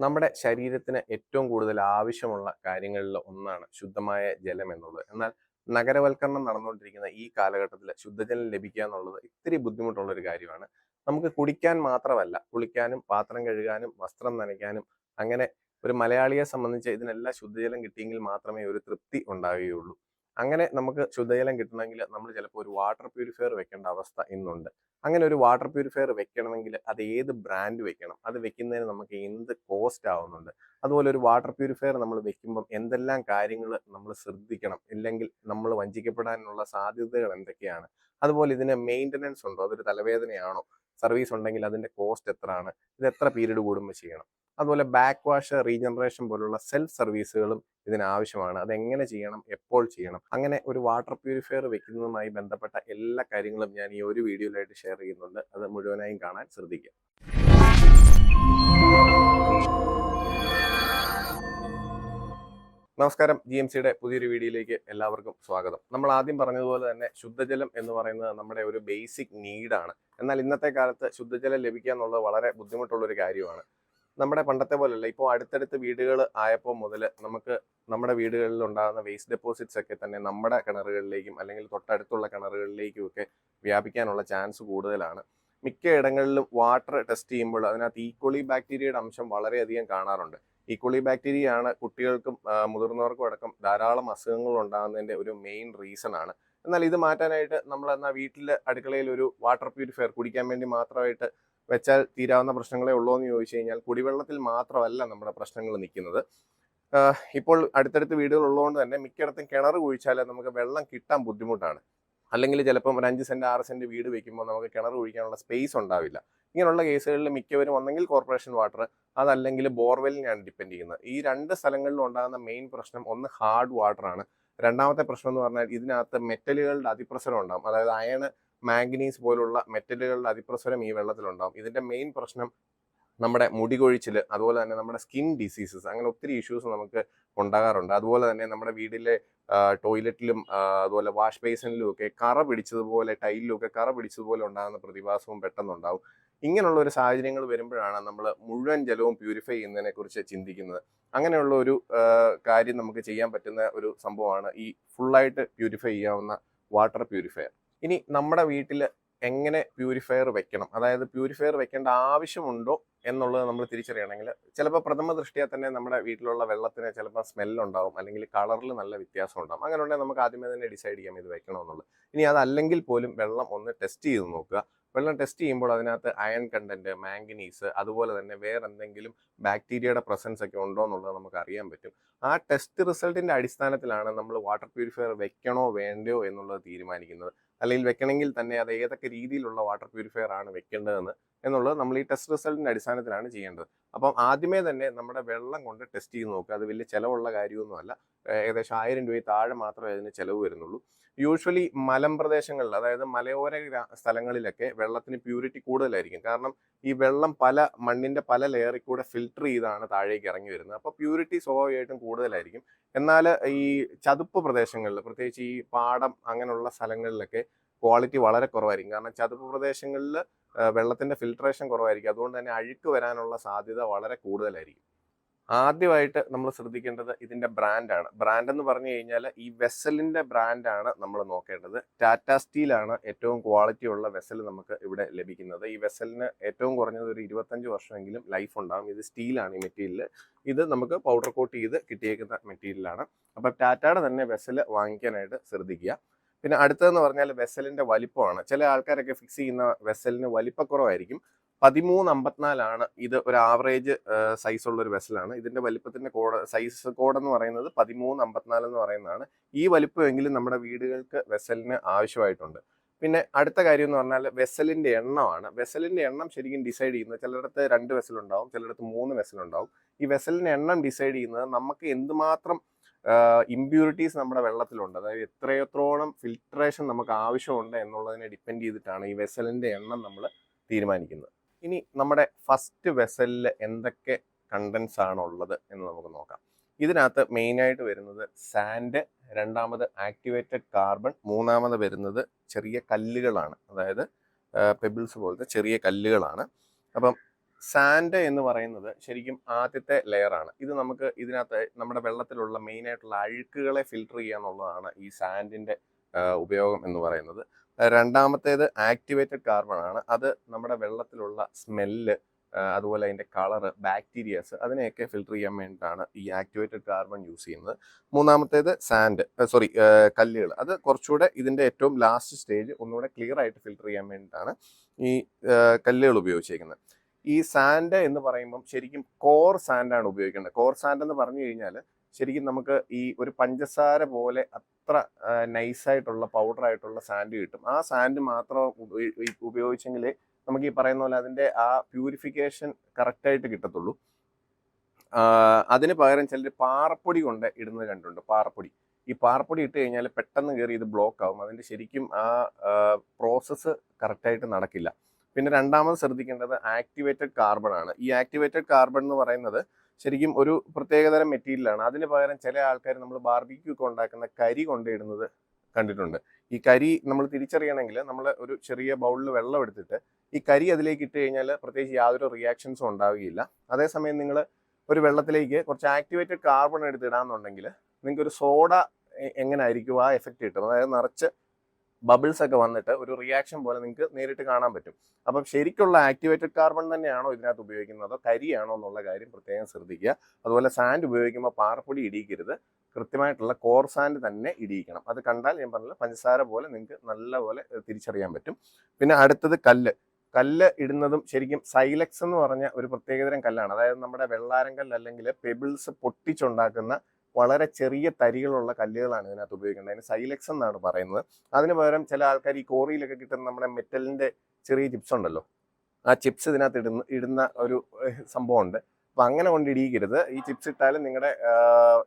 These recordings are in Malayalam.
നമ്മുടെ ശരീരത്തിന് ഏറ്റവും കൂടുതൽ ആവശ്യമുള്ള കാര്യങ്ങളിൽ ഒന്നാണ് ശുദ്ധമായ ജലം എന്നുള്ളത്. എന്നാൽ നഗരവൽക്കരണം നടന്നുകൊണ്ടിരിക്കുന്ന ഈ കാലഘട്ടത്തിൽ ശുദ്ധജലം ലഭിക്കുക എന്നുള്ളത് ഇത്തിരി ബുദ്ധിമുട്ടുള്ള ഒരു കാര്യമാണ്. നമുക്ക് കുടിക്കാൻ മാത്രമല്ല കുളിക്കാനും പാത്രം കഴുകാനും വസ്ത്രം നനയ്ക്കാനും അങ്ങനെ ഒരു മലയാളിയെ സംബന്ധിച്ച് ഇതിനെല്ലാം ശുദ്ധജലം കിട്ടിയെങ്കിൽ മാത്രമേ ഒരു തൃപ്തി ഉണ്ടാവുകയുള്ളൂ. അങ്ങനെ നമുക്ക് ശുദ്ധജലം കിട്ടണമെങ്കിൽ നമ്മൾ ചിലപ്പോൾ ഒരു വാട്ടർ പ്യൂരിഫയർ വെക്കേണ്ട അവസ്ഥ ഇന്നുണ്ട്. അങ്ങനെ ഒരു വാട്ടർ പ്യൂരിഫയർ വെക്കണമെങ്കിൽ അത് ഏത് ബ്രാൻഡ് വെക്കണം? അത് വെക്കുന്നതിന് നമുക്ക് എന്ത് കോസ്റ്റ് ആവുന്നുണ്ട്? അതുപോലെ ഒരു വാട്ടർ പ്യൂരിഫയർ നമ്മൾ വെക്കുമ്പം എന്തെല്ലാം കാര്യങ്ങൾ നമ്മൾ ശ്രദ്ധിക്കണം? ഇല്ലെങ്കിൽ നമ്മൾ വഞ്ചിക്കപ്പെടാനുള്ള സാധ്യതകൾ എന്തൊക്കെയാണ്? അതുപോലെ ഇതിന് മെയിന്റനൻസ് ഉണ്ടോ? അതൊരു തലവേദനയാണോ? സർവീസ് ഉണ്ടെങ്കിൽ അതിന്റെ കോസ്റ്റ് എത്രയാണ്? ഇത് എത്ര പീരീഡ് കൂടുമ്പോൾ ചെയ്യണം? അതുപോലെ ബാക്ക് വാഷ് റീജനറേഷൻ പോലുള്ള സെൽഫ് സർവീസുകളും ഇതിനാവശ്യമാണ്. അത് എങ്ങനെ ചെയ്യണം? എപ്പോൾ ചെയ്യണം? അങ്ങനെ ഒരു വാട്ടർ പ്യൂരിഫയർ വെക്കുന്നതുമായി ബന്ധപ്പെട്ട എല്ലാ കാര്യങ്ങളും ഞാൻ ഈ ഒരു വീഡിയോയിലായിട്ട് ഷെയർ ചെയ്യുന്നുണ്ട്. അത് മുഴുവനായും കാണാൻ ശ്രദ്ധിക്കുക. നമസ്കാരം. ജി എം സിയുടെ പുതിയൊരു വീഡിയോയിലേക്ക് എല്ലാവർക്കും സ്വാഗതം. നമ്മൾ ആദ്യം പറഞ്ഞതുപോലെ തന്നെ ശുദ്ധജലം എന്ന് പറയുന്നത് നമ്മുടെ ഒരു ബേസിക് നീഡാണ് എന്നാൽ ഇന്നത്തെ കാലത്ത് ശുദ്ധജലം ലഭിക്കുക എന്നുള്ളത് വളരെ ബുദ്ധിമുട്ടുള്ള ഒരു കാര്യമാണ്. നമ്മുടെ പണ്ടത്തെ പോലെയല്ല. ഇപ്പോൾ അടുത്തടുത്ത് വീടുകൾ ആയപ്പോൾ മുതൽ നമുക്ക് നമ്മുടെ വീടുകളിൽ ഉണ്ടാകുന്ന വേസ്റ്റ് ഡെപ്പോസിറ്റ്സ് ഒക്കെ തന്നെ നമ്മുടെ കിണറുകളിലേക്കും അല്ലെങ്കിൽ തൊട്ടടുത്തുള്ള കിണറുകളിലേക്കും ഒക്കെ വ്യാപിക്കാനുള്ള ചാൻസ് കൂടുതലാണ്. മിക്ക ഇടങ്ങളിലും വാട്ടർ ടെസ്റ്റ് ചെയ്യുമ്പോൾ അതിനകത്ത് ഈക്വളി ബാക്ടീരിയയുടെ അംശം വളരെയധികം കാണാറുണ്ട്. ഈക്വളി ബാക്ടീരിയ ആണ് കുട്ടികൾക്കും മുതിർന്നവർക്കും അടക്കം ധാരാളം അസുഖങ്ങൾ ഉണ്ടാകുന്നതിന്റെ ഒരു മെയിൻ റീസൺ ആണ്. എന്നാൽ ഇത് മാറ്റാനായിട്ട് നമ്മൾ എന്നാൽ വീട്ടിൽ അടുക്കളയിൽ ഒരു വാട്ടർ പ്യൂരിഫയർ കുടിക്കാൻ വേണ്ടി മാത്രമായിട്ട് വെച്ചാൽ തീരാവുന്ന പ്രശ്നങ്ങളെ ഉള്ളൂ എന്ന് ചോദിച്ചു കഴിഞ്ഞാൽ കുടിവെള്ളത്തിൽ മാത്രമല്ല നമ്മുടെ പ്രശ്നങ്ങൾ നിൽക്കുന്നത്. ഇപ്പോൾ അടുത്തടുത്ത് വീടുകൾ ഉള്ളതുകൊണ്ട് തന്നെ മിക്കയിടത്തും കിണർ കുഴിച്ചാൽ നമുക്ക് വെള്ളം കിട്ടാൻ ബുദ്ധിമുട്ടാണ്. അല്ലെങ്കിൽ ചിലപ്പം ഒരു അഞ്ച് സെന്റ് ആറ് സെന്റ് വീട് വെക്കുമ്പോൾ നമുക്ക് കിണർ കുഴിക്കാനുള്ള സ്പേസ് ഉണ്ടാവില്ല. ഇങ്ങനെയുള്ള കേസുകളിൽ മിക്കവരും ഒന്നെങ്കിൽ കോർപ്പറേഷൻ വാട്ടർ അതല്ലെങ്കിൽ ബോർവെല്ലിനെയാണ് ഡിപ്പെൻഡ് ചെയ്യുന്നത്. ഈ രണ്ട് സ്ഥലങ്ങളിലും ഉണ്ടാകുന്ന മെയിൻ പ്രശ്നം ഒന്ന് ഹാർഡ് വാട്ടറാണ് രണ്ടാമത്തെ പ്രശ്നം എന്ന് പറഞ്ഞാൽ ഇതിനകത്ത് മെറ്റലുകളുടെ അതിപ്രസരം ഉണ്ടാകും അതായത് അയണ് മാംഗനീസ് പോലുള്ള മെറ്റലുകളുടെ അതിപ്രസരം ഈ വെള്ളത്തിലുണ്ടാകും ഇതിന്റെ മെയിൻ പ്രശ്നം നമ്മുടെ മുടി കൊഴിച്ചിൽ അതുപോലെ തന്നെ നമ്മുടെ സ്കിൻ ഡിസീസസ് അങ്ങനെ ഒത്തിരി ഇഷ്യൂസ് നമുക്ക് ഉണ്ടാകാറുണ്ട്. അതുപോലെ തന്നെ നമ്മുടെ വീടിലെ ടോയ്ലറ്റിലും അതുപോലെ വാഷ് ബേസിനിലും ഒക്കെ കറ പിടിച്ചതുപോലെ ടൈലിലും ഒക്കെ കറ പിടിച്ചതുപോലെ ഉണ്ടാകുന്ന പ്രതിഭാസവും പെട്ടെന്നുണ്ടാവും. ഇങ്ങനെയുള്ള ഒരു സാഹചര്യങ്ങൾ വരുമ്പോഴാണ് നമ്മൾ മുഴുവൻ ജലവും പ്യൂരിഫൈ ചെയ്യുന്നതിനെ കുറിച്ച് ചിന്തിക്കുന്നത്. അങ്ങനെയുള്ള ഒരു കാര്യം നമുക്ക് ചെയ്യാൻ പറ്റുന്ന ഒരു സംഭവമാണ് ഈ ഫുള്ളായിട്ട് പ്യൂരിഫൈ ചെയ്യാവുന്ന വാട്ടർ പ്യൂരിഫയർ ഇനി നമ്മുടെ വീട്ടിൽ എങ്ങനെ പ്യൂരിഫയർ വെക്കണം? അതായത് പ്യൂരിഫയർ വെക്കേണ്ട ആവശ്യമുണ്ടോ എന്നുള്ളത് നമ്മൾ തിരിച്ചറിയണമെങ്കിൽ ചിലപ്പോൾ പ്രഥമ ദൃഷ്ടിയാൽ തന്നെ നമ്മുടെ വീട്ടിലുള്ള വെള്ളത്തിന് ചിലപ്പോൾ സ്മെല്ലുണ്ടാവും അല്ലെങ്കിൽ കളറിൽ നല്ല വ്യത്യാസം ഉണ്ടാവും. അങ്ങനെ ഉണ്ടെങ്കിൽ നമുക്ക് ആദ്യമേ തന്നെ ഡിസൈഡ് ചെയ്യാം ഇത് വെക്കണമെന്നുള്ളത്. ഇനി അതല്ലെങ്കിൽ പോലും വെള്ളം ഒന്ന് ടെസ്റ്റ് ചെയ്ത് നോക്കുക. വെള്ളം ടെസ്റ്റ് ചെയ്യുമ്പോൾ അതിനകത്ത് അയൺ കണ്ടന്റ് മാംഗനീസ് അതുപോലെ തന്നെ വേറെ എന്തെങ്കിലും ബാക്ടീരിയയുടെ പ്രസൻസ് ഒക്കെ ഉണ്ടോ എന്നുള്ളത് നമുക്ക് അറിയാൻ പറ്റും. ആ ടെസ്റ്റ് റിസൾട്ടിന്റെ അടിസ്ഥാനത്തിലാണ് നമ്മൾ വാട്ടർ പ്യൂരിഫയർ വെക്കണോ വേണ്ടയോ എന്നുള്ളത് തീരുമാനിക്കുന്നത്. അല്ലെങ്കിൽ വെക്കണമെങ്കിൽ തന്നെ അത് ഏതൊക്കെ രീതിയിലുള്ള വാട്ടർ പ്യൂരിഫയർ ആണ് വെക്കേണ്ടതെന്ന് എന്നുള്ളത് നമ്മൾ ഈ ടെസ്റ്റ് റിസൾട്ടിന്റെ അടിസ്ഥാനത്തിലാണ് ചെയ്യേണ്ടത്. അപ്പം ആദ്യമേ തന്നെ നമ്മുടെ വെള്ളം കൊണ്ട് ടെസ്റ്റ് ചെയ്ത് നോക്കുക. അത് വലിയ ചിലവുള്ള കാര്യമൊന്നുമല്ല. ഏകദേശം ആയിരം രൂപയിൽ താഴെ മാത്രമേ അതിന് ചിലവ് വരുന്നുള്ളൂ. യൂഷ്വലി മലമ്പ്രദേശങ്ങളിൽ അതായത് മലയോര സ്ഥലങ്ങളിലൊക്കെ വെള്ളത്തിന് പ്യൂരിറ്റി കൂടുതലായിരിക്കും. കാരണം ഈ വെള്ളം പല മണ്ണിന്റെ പല ലെയറിൽ കൂടെ ഫിൽട്ടർ ചെയ്താണ് താഴേക്ക് ഇറങ്ങി വരുന്നത്. അപ്പോൾ പ്യൂരിറ്റി സ്വാഭാവികമായിട്ടും കൂടുതലായിരിക്കും. എന്നാൽ ഈ ചതുപ്പ് പ്രദേശങ്ങളിൽ പ്രത്യേകിച്ച് ഈ പാടം അങ്ങനെയുള്ള സ്ഥലങ്ങളിലൊക്കെ ക്വാളിറ്റി വളരെ കുറവായിരിക്കും. കാരണം ചതുപ്പ് പ്രദേശങ്ങളിൽ വെള്ളത്തിന്റെ ഫിൽട്രേഷൻ കുറവായിരിക്കും. അതുകൊണ്ട് തന്നെ അഴുക്ക് വരാനുള്ള സാധ്യത വളരെ കൂടുതലായിരിക്കും. ആദ്യമായിട്ട് നമ്മൾ ശ്രദ്ധിക്കേണ്ടത് ഇതിന്റെ ബ്രാൻഡാണ് ബ്രാൻഡ് എന്ന് പറഞ്ഞു കഴിഞ്ഞാൽ ഈ വെസലിന്റെ ബ്രാൻഡാണ് നമ്മൾ നോക്കേണ്ടത്. ടാറ്റ സ്റ്റീലാണ് ഏറ്റവും ക്വാളിറ്റി ഉള്ള വെസൽ നമുക്ക് ഇവിടെ ലഭിക്കുന്നത്. ഈ വെസലിന് ഏറ്റവും കുറഞ്ഞത് ഒരു ഇരുപത്തഞ്ച് വർഷമെങ്കിലും ലൈഫ് ഉണ്ടാകും ഇത് സ്റ്റീലാണ് ഈ മെറ്റീരിയൽ ഇത് നമുക്ക് പൗഡർ കോട്ട് ചെയ്ത് കിട്ടിയേക്കുന്ന മെറ്റീരിയലാണ് അപ്പം ടാറ്റയുടെ തന്നെ വെസൽ വാങ്ങിക്കാനായിട്ട് ശ്രദ്ധിക്കുക. പിന്നെ അടുത്തതെന്ന് പറഞ്ഞാൽ വെസലിന്റെ വലിപ്പമാണ്. ചില ആൾക്കാരൊക്കെ ഫിക്സ് ചെയ്യുന്ന വെസലിന് വലിപ്പക്കുറവായിരിക്കും. പതിമൂന്ന് അമ്പത്തിനാലാണ് ഇത് ഒരു ആവറേജ് സൈസ് ഉള്ള ഒരു വെസലാണ് ഇതിന്റെ വലിപ്പത്തിന്റെ കോഡ് സൈസ് കോഡ് എന്ന് പറയുന്നത് പതിമൂന്ന് അമ്പത്തിനാല് എന്ന് പറയുന്നതാണ്. ഈ വലിപ്പമെങ്കിലും നമ്മുടെ വീടുകൾക്ക് വെസലിന് ആവശ്യമായിട്ടുണ്ട്. പിന്നെ അടുത്ത കാര്യം എന്ന് പറഞ്ഞാൽ വെസലിന്റെ എണ്ണമാണ്. വെസലിന്റെ എണ്ണം ശരിക്കും ഡിസൈഡ് ചെയ്യുന്നത് ചിലയിടത്ത് രണ്ട് വെസലുണ്ടാവും ചിലയിടത്ത് മൂന്ന് വെസലുണ്ടാവും ഈ വെസലിന്റെ എണ്ണം ഡിസൈഡ് ചെയ്യുന്നത് നമുക്ക് എന്തുമാത്രം ഇമ്പ്യൂരിറ്റീസ് നമ്മുടെ വെള്ളത്തിലുണ്ട്. അതായത് എത്രയെത്രോളം ഫിൽട്രേഷൻ നമുക്ക് ആവശ്യമുണ്ട് എന്നുള്ളതിനെ ഡിപ്പെൻഡ് ചെയ്തിട്ടാണ് ഈ വെസലിന്റെ എണ്ണം നമ്മൾ തീരുമാനിക്കുന്നത്. ഇനി നമ്മുടെ ഫസ്റ്റ് വെസലിൽ എന്തൊക്കെ കണ്ടൻസ് ആണുള്ളത് എന്ന് നമുക്ക് നോക്കാം. ഇതിനകത്ത് മെയിനായിട്ട് വരുന്നത് സാൻഡ് രണ്ടാമത് ആക്ടിവേറ്റഡ് കാർബൺ മൂന്നാമത് വരുന്നത് ചെറിയ കല്ലുകളാണ്. അതായത് പെബിൾസ് പോലത്തെ ചെറിയ കല്ലുകളാണ്. അപ്പം സാൻഡ് എന്ന് പറയുന്നത് ശരിക്കും ആദ്യത്തെ ലെയറാണ് ഇത് നമുക്ക് ഇതിനകത്ത് നമ്മുടെ വെള്ളത്തിലുള്ള മെയിനായിട്ടുള്ള അഴുക്കുകളെ ഫിൽട്ടർ ചെയ്യുക എന്നുള്ളതാണ് ഈ സാൻഡിന്റെ ഉപയോഗം എന്ന് പറയുന്നത്. രണ്ടാമത്തേത് ആക്ടിവേറ്റഡ് കാർബൺ ആണ്. അത് നമ്മുടെ വെള്ളത്തിലുള്ള സ്മെല്ല് അതുപോലെ അതിന്റെ കളറ് ബാക്ടീരിയസ് അതിനെയൊക്കെ ഫിൽട്ടർ ചെയ്യാൻ വേണ്ടിയിട്ടാണ് ഈ ആക്ടിവേറ്റഡ് കാർബൺ യൂസ് ചെയ്യുന്നത്. മൂന്നാമത്തേത് സാൻഡ് സോറി കല്ലുകൾ. അത് കുറച്ചുകൂടെ ഇതിന്റെ ഏറ്റവും ലാസ്റ്റ് സ്റ്റേജ് ഒന്നുകൂടെ ക്ലിയർ ആയിട്ട് ഫിൽട്ടർ ചെയ്യാൻ വേണ്ടിയിട്ടാണ് ഈ കല്ലുകൾ ഉപയോഗിച്ചിരിക്കുന്നത് ഈ സാൻഡ് എന്ന് പറയുമ്പം ശരിക്കും കോർ സാൻഡാണ് ഉപയോഗിക്കേണ്ടത്. കോർ സാൻഡ് എന്ന് പറഞ്ഞു കഴിഞ്ഞാൽ ശരിക്കും നമുക്ക് ഈ ഒരു പഞ്ചസാര പോലെ അത്ര നൈസായിട്ടുള്ള പൗഡർ ആയിട്ടുള്ള സാൻഡ് കിട്ടും. ആ സാൻഡ് മാത്രം ഉപയോഗിച്ചെങ്കിൽ നമുക്ക് ഈ പറയുന്ന പോലെ അതിന്റെ ആ പ്യൂരിഫിക്കേഷൻ കറക്റ്റായിട്ട് കിട്ടത്തുള്ളൂ. അതിന് പകരം ചിലർ പാറപ്പൊടി കൊണ്ട് ഇടുന്നത് കണ്ടുണ്ട് പാറപ്പൊടി. ഈ പാറപ്പൊടി ഇട്ട് കഴിഞ്ഞാൽ പെട്ടെന്ന് കയറി ഇത് ബ്ലോക്ക് ആവും അതിന്റെ ശരിക്കും ആ പ്രോസസ്സ് കറക്റ്റായിട്ട് നടക്കില്ല. പിന്നെ രണ്ടാമത് ശ്രദ്ധിക്കേണ്ടത് ആക്ടിവേറ്റഡ് കാർബൺ ആണ്. ഈ ആക്ടിവേറ്റഡ് കാർബൺ എന്ന് പറയുന്നത് ശരിക്കും ഒരു പ്രത്യേകതരം മെറ്റീരിയലാണ് അതിന് പകരം ചില ആൾക്കാർ നമ്മൾ ബാർബിക്യൂ ഒക്കെ ഉണ്ടാക്കുന്ന കരി കൊണ്ടിടുന്നത് കണ്ടിട്ടുണ്ട്. ഈ കരി നമ്മൾ തിരിച്ചറിയണമെങ്കിൽ നമ്മൾ ഒരു ചെറിയ ബൗളിൽ വെള്ളം എടുത്തിട്ട് ഈ കരി അതിലേക്ക് ഇട്ട് കഴിഞ്ഞാൽ പ്രത്യേകിച്ച് യാതൊരു റിയാക്ഷൻസും ഉണ്ടാവുകയില്ല. അതേസമയം നിങ്ങൾ ഒരു വെള്ളത്തിലേക്ക് കുറച്ച് ആക്ടിവേറ്റഡ് കാർബൺ എടുത്തിടാന്നുണ്ടെങ്കിൽ നിങ്ങൾക്ക് ഒരു സോഡ എങ്ങനെ ആയിരിക്കും ആ എഫക്റ്റ് കിട്ടും? അതായത് നിറച്ച് ബബിൾസ് ഒക്കെ വന്നിട്ട് ഒരു റിയാക്ഷൻ പോലെ നിങ്ങൾക്ക് നേരിട്ട് കാണാൻ പറ്റും. അപ്പം ശരിക്കുള്ള ആക്ടിവേറ്റഡ് കാർബൺ തന്നെയാണോ ഇതിനകത്ത് ഉപയോഗിക്കുന്നത്? കരിയാണോ എന്നുള്ള കാര്യം പ്രത്യേകം ശ്രദ്ധിക്കുക. അതുപോലെ സാൻഡ് ഉപയോഗിക്കുമ്പോൾ പാറപ്പൊടി ഇടിയിക്കരുത്. കൃത്യമായിട്ടുള്ള കോർ സാൻഡ് തന്നെ ഇടിയിക്കണം. അത് കണ്ടാൽ ഞാൻ പറഞ്ഞില്ല പഞ്ചസാര പോലെ നിങ്ങൾക്ക് നല്ലപോലെ തിരിച്ചറിയാൻ പറ്റും. പിന്നെ അടുത്തത് കല്ല്. കല്ല് ഇടുന്നതും ശരിക്കും സൈലക്സ് എന്ന് പറഞ്ഞ ഒരു പ്രത്യേകതരം കല്ലാണ്. അതായത് നമ്മുടെ വെള്ളാരം കല്ല് അല്ലെങ്കിൽ പെബിൾസ് പൊട്ടിച്ചുണ്ടാക്കുന്ന വളരെ ചെറിയ തരികളുള്ള കല്ലുകളാണ് ഇതിനകത്ത് ഉപയോഗിക്കുന്നത് അതിന് സൈലക്സ് എന്നാണ് പറയുന്നത്. അതിന് പകരം ചില ആൾക്കാർ ഈ കോറിയിലൊക്കെ കിട്ടുന്ന നമ്മുടെ മെറ്റലിന്റെ ചെറിയ ചിപ്സ് ഉണ്ടല്ലോ. ആ ചിപ്സ് ഇതിനകത്ത് ഇടുന്ന ഇടുന്ന ഒരു സംഭവമുണ്ട്. അപ്പം അങ്ങനെ കൊണ്ട് ഇടിയിക്കരുത്. ഈ ചിപ്സ് ഇട്ടാലും നിങ്ങളുടെ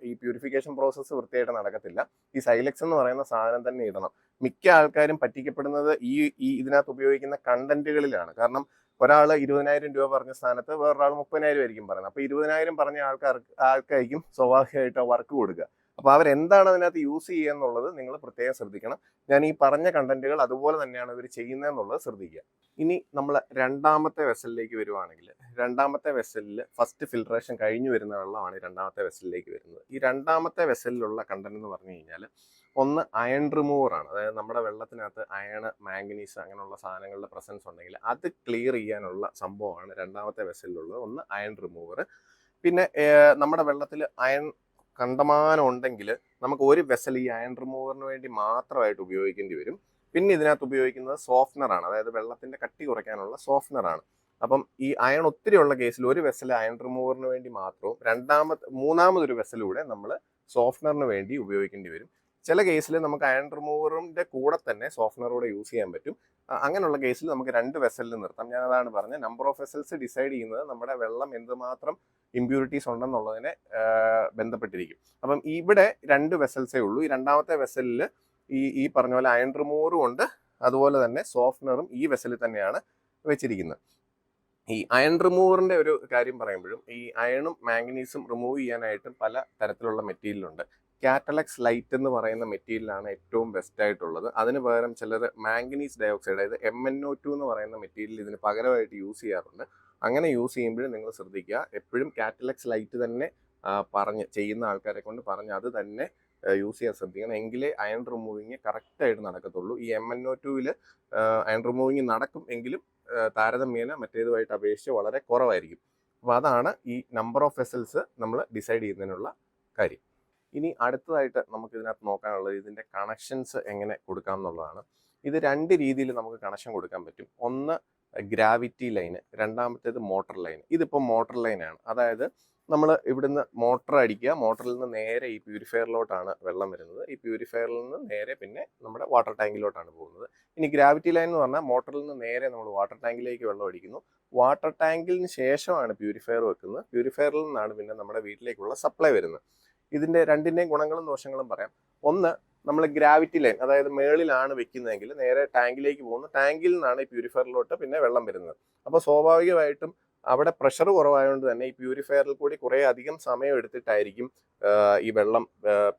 ഈ പ്യൂരിഫിക്കേഷൻ പ്രോസസ്സ് വൃത്തിയായിട്ട് നടക്കത്തില്ല. ഈ സൈലക്സ് എന്ന് പറയുന്ന സാധനം തന്നെ ഇടണം. മിക്ക ആൾക്കാരും പറ്റിക്കപ്പെടുന്നത് ഈ ഈ ഇതിനകത്ത് ഉപയോഗിക്കുന്ന കണ്ടന്റുകളിലാണ്. കാരണം ഒരാൾ ഇരുപതിനായിരം രൂപ പറഞ്ഞ സ്ഥാനത്ത് വേറൊരാൾ മുപ്പതിനായിരം ആയിരിക്കും പറയുന്നത്. അപ്പൊ ഇരുപതിനായിരം പറഞ്ഞ ആൾക്കാർ ആൾക്കായിരിക്കും സ്വാഭാവികമായിട്ട് വർക്ക് കൊടുക്കുക. അപ്പൊ അവരെന്താണ് അതിനകത്ത് യൂസ് ചെയ്യുക എന്നുള്ളത് നിങ്ങൾ പ്രത്യേകം ശ്രദ്ധിക്കണം. ഞാൻ ഈ പറഞ്ഞ കണ്ടന്റുകൾ അതുപോലെ തന്നെയാണ് ഇവർ ചെയ്യുന്നത് എന്നുള്ളത് ശ്രദ്ധിക്കുക. ഇനി നമ്മൾ രണ്ടാമത്തെ വെസലിലേക്ക് വരുവാണെങ്കിൽ രണ്ടാമത്തെ വെസലിൽ ഫസ്റ്റ് ഫിൽട്രേഷൻ കഴിഞ്ഞു വരുന്ന വെള്ളമാണ് രണ്ടാമത്തെ വെസലിലേക്ക് വരുന്നത്. ഈ രണ്ടാമത്തെ വെസലിലുള്ള കണ്ടന്റ് എന്ന് പറഞ്ഞു കഴിഞ്ഞാൽ ഒന്ന് അയൺ റിമൂവർ ആണ്. അതായത് നമ്മുടെ വെള്ളത്തിനകത്ത് അയൺ മാംഗനീസ് അങ്ങനെയുള്ള സാധനങ്ങളുടെ പ്രസൻസ് ഉണ്ടെങ്കിൽ അത് ക്ലിയർ ചെയ്യാനുള്ള സംഭവമാണ് രണ്ടാമത്തെ വെസലിലുള്ളത് ഒന്ന് അയൺ റിമൂവർ പിന്നെ നമ്മുടെ വെള്ളത്തിൽ അയൺ കണ്ടമാനം ഉണ്ടെങ്കിൽ നമുക്ക് ഒരു വെസൽ ഈ അയൺ റിമൂവറിന് വേണ്ടി മാത്രമായിട്ട് ഉപയോഗിക്കേണ്ടി വരും. പിന്നെ ഇതിനകത്ത് ഉപയോഗിക്കുന്നത് സോഫ്റ്റ്നറാണ് അതായത് വെള്ളത്തിന്റെ കട്ടി കുറയ്ക്കാനുള്ള സോഫ്റ്റ്നറാണ് അപ്പം ഈ അയൺ ഒത്തിരി ഉള്ള കേസിൽ ഒരു വെസൽ അയൺ റിമൂവറിന് വേണ്ടി മാത്രവും രണ്ടാമത്തെ മൂന്നാമതൊരു വെസലൂടെ നമ്മൾ സോഫ്റ്റ്നറിന് വേണ്ടി ഉപയോഗിക്കേണ്ടി വരും. ചില കേസിൽ നമുക്ക് അയൺ റിമൂവറിന്റെ കൂടെ തന്നെ സോഫ്റ്റ്നറൂടെ യൂസ് ചെയ്യാൻ പറ്റും. അങ്ങനെയുള്ള കേസിൽ നമുക്ക് രണ്ട് വെസലിൽ നിർത്താം. ഞാൻ അതാണ് പറഞ്ഞത്. നമ്പർ ഓഫ് വെസൽസ് ഡിസൈഡ് ചെയ്യുന്നത് നമ്മുടെ വെള്ളം എന്തുമാത്രം ഇമ്പ്യൂരിറ്റീസ് ഉണ്ടെന്നുള്ളതിനെ ബന്ധപ്പെട്ടിരിക്കും. അപ്പം ഇവിടെ രണ്ട് വെസൽസേ ഉള്ളൂ ഈ രണ്ടാമത്തെ വെസലിൽ ഈ ഈ പറഞ്ഞ പോലെ അയൺ റിമൂവറും ഉണ്ട്. അതുപോലെ തന്നെ സോഫ്റ്റ്നറും ഈ വെസലിൽ തന്നെയാണ് വെച്ചിരിക്കുന്നത്. ഈ അയൺ റിമൂവറിന്റെ ഒരു കാര്യം പറയുമ്പോഴും ഈ അയണും മാംഗനീസും റിമൂവ് ചെയ്യാനായിട്ട് പല തരത്തിലുള്ള മെറ്റീരിയൽ ഉണ്ട്. കാറ്റലക്സ് ലൈറ്റ് എന്ന് പറയുന്ന മെറ്റീരിയലാണ് ഏറ്റവും ബെസ്റ്റ് ആയിട്ടുള്ളത്. അതിന് പകരം ചിലർ മാംഗനീസ് ഡയോക്സൈഡ് അതായത് എം എൻ ഒ ടു എന്ന് പറയുന്ന മെറ്റീരിയൽ ഇതിന് പകരമായിട്ട് യൂസ് ചെയ്യാറുണ്ട്. അങ്ങനെ യൂസ് ചെയ്യുമ്പോഴും നിങ്ങൾ ശ്രദ്ധിക്കുക. എപ്പോഴും കാറ്റലക്സ് ലൈറ്റ് തന്നെ പറഞ്ഞ് ചെയ്യുന്ന ആൾക്കാരെ കൊണ്ട് പറഞ്ഞ് അത് തന്നെ യൂസ് ചെയ്യാൻ ശ്രദ്ധിക്കണം. എങ്കിലേ അയൺ റിമൂവിങ് കറക്റ്റായിട്ട് നടക്കത്തുള്ളൂ. ഈ എം എൻ ഒ ടുവിൽ അയൺ റിമൂവിങ് നടക്കും എങ്കിലും താരതമ്യേന മറ്റേതുമായിട്ട് അപേക്ഷിച്ച് വളരെ കുറവായിരിക്കും. അപ്പോൾ അതാണ് ഈ നമ്പർ ഓഫ് വെസൽസ് നമ്മൾ ഡിസൈഡ് ചെയ്യുന്നതിനുള്ള കാര്യം. ഇനി അടുത്തതായിട്ട് നമുക്ക് ഇതിനകത്ത് നോക്കാനുള്ളത് ഇതിന്റെ കണക്ഷൻസ് എങ്ങനെ കൊടുക്കാം എന്നുള്ളതാണ് ഇത് രണ്ട് രീതിയിൽ നമുക്ക് കണക്ഷൻ കൊടുക്കാൻ പറ്റും. ഒന്ന് ഗ്രാവിറ്റി ലൈന് രണ്ടാമത്തേത് മോട്ടർ ലൈൻ ഇതിപ്പോൾ മോട്ടർ ലൈനാണ് അതായത് നമ്മൾ ഇവിടുന്ന് മോട്ടർ അടിക്കുക. മോട്ടറിൽ നിന്ന് നേരെ ഈ പ്യൂരിഫയറിലോട്ടാണ് വെള്ളം വരുന്നത്. ഈ പ്യൂരിഫയറിൽ നിന്ന് നേരെ പിന്നെ നമ്മുടെ വാട്ടർ ടാങ്കിലോട്ടാണ് പോകുന്നത്. ഇനി ഗ്രാവിറ്റി ലൈൻ എന്ന് പറഞ്ഞാൽ മോട്ടറിൽ നിന്ന് നേരെ നമ്മൾ വാട്ടർ ടാങ്കിലേക്ക് വെള്ളം അടിക്കുന്നു വാട്ടർ ടാങ്കിന് ശേഷമാണ് പ്യൂരിഫയർ വെക്കുന്നത്. പ്യൂരിഫയറിൽ നിന്നാണ് പിന്നെ നമ്മുടെ വീട്ടിലേക്കുള്ള സപ്ലൈ വരുന്നത്. ഇതിന്റെ രണ്ടിന്റെയും ഗുണങ്ങളും ദോഷങ്ങളും പറയാം. ഒന്ന് നമ്മൾ ഗ്രാവിറ്റി ലൈൻ അതായത് മേളിലാണ് വെക്കുന്നതെങ്കിൽ നേരെ ടാങ്കിലേക്ക് പോകുന്നു. ടാങ്കിൽ നിന്നാണ് ഈ പ്യൂരിഫയറിലോട്ട് പിന്നെ വെള്ളം വരുന്നത്. അപ്പോൾ സ്വാഭാവികമായിട്ടും അവിടെ പ്രഷർ കുറവായതുകൊണ്ട് തന്നെ ഈ പ്യൂരിഫയറിൽ കൂടി കുറേ അധികം സമയം എടുത്തിട്ടായിരിക്കും ഈ വെള്ളം